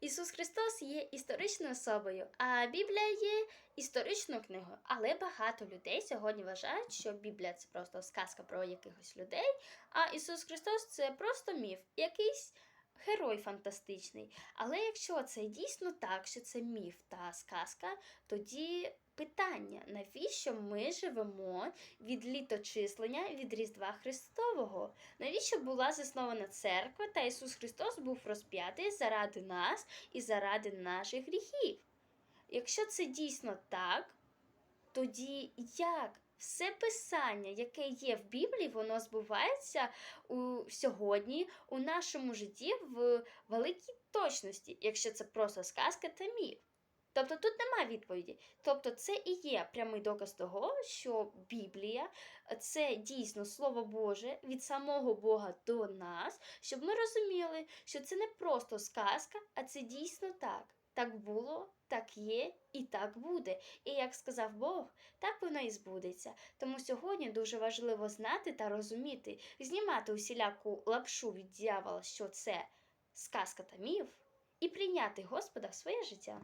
Ісус Христос є історичною особою, а Біблія є історичною книгою. Але багато людей сьогодні вважають, що Біблія це просто сказка про якихось людей, а Ісус Христос це просто міф, якийсь герой фантастичний. Але якщо це дійсно так, що це міф та сказка, тоді питання, навіщо ми живемо від літочислення від Різдва Христового? Навіщо була заснована церква та Ісус Христос був розп'ятий заради нас і заради наших гріхів? Якщо це дійсно так, тоді як все писання, яке є в Біблії, воно збувається у сьогодні у нашому житті в великій точності, якщо це просто сказка та міф? Тобто тут немає відповіді. Тобто, це і є прямий доказ того, що Біблія це дійсно Слово Боже від самого Бога до нас, щоб ми розуміли, що це не просто сказка, а це дійсно так. Так було, так є і так буде. І як сказав Бог, так воно і збудеться. Тому сьогодні дуже важливо знати та розуміти, знімати усіляку лапшу від дьявола, що це сказка та міф, і прийняти Господа в своє життя.